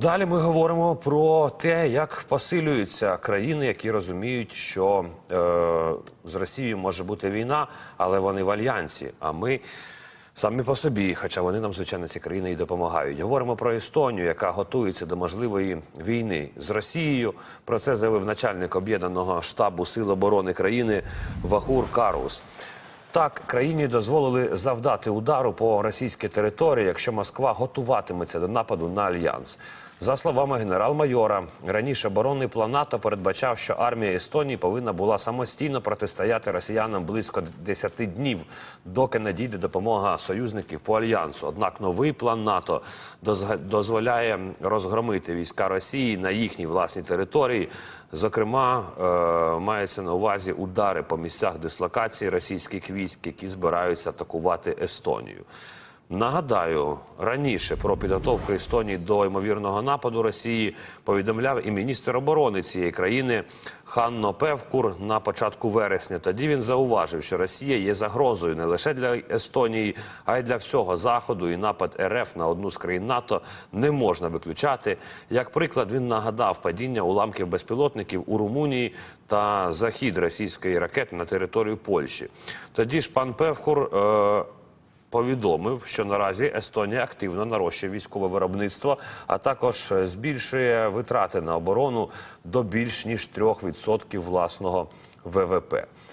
Далі ми говоримо про те, як посилюються країни, які розуміють, що е, з Росією може бути війна, але вони в альянсі. А ми самі по собі, хоча вони нам, звичайно, ці країни і допомагають. Говоримо про Естонію, яка готується до можливої війни з Росією. Про це заявив начальник об'єднаного штабу Сил оборони країни Вахур Карус. Так, країні дозволили завдати удару по російській території, якщо Москва готуватиметься до нападу на альянс. За словами генерал-майора, раніше оборонний план НАТО передбачав, що армія Естонії повинна була самостійно протистояти росіянам близько 10 днів, доки надійде допомога союзників по альянсу. Однак новий план НАТО дозволяє розгромити війська Росії на їхній власній території. Зокрема, е, мається на увазі удари по місцях дислокації російських військ, які збираються атакувати Естонію. Нагадаю, раніше про підготовку Естонії до ймовірного нападу Росії повідомляв і міністр оборони цієї країни Ханно Певкур на початку вересня. Тоді він зауважив, що Росія є загрозою не лише для Естонії, а й для всього заходу. І напад РФ на одну з країн НАТО не можна виключати. Як приклад, він нагадав падіння уламків безпілотників у Румунії та захід російської ракети на територію Польщі. Тоді ж пан Певкур. Е повідомив, що наразі Естонія активно нарощує військове виробництво, а також збільшує витрати на оборону до більш ніж 3% власного ВВП.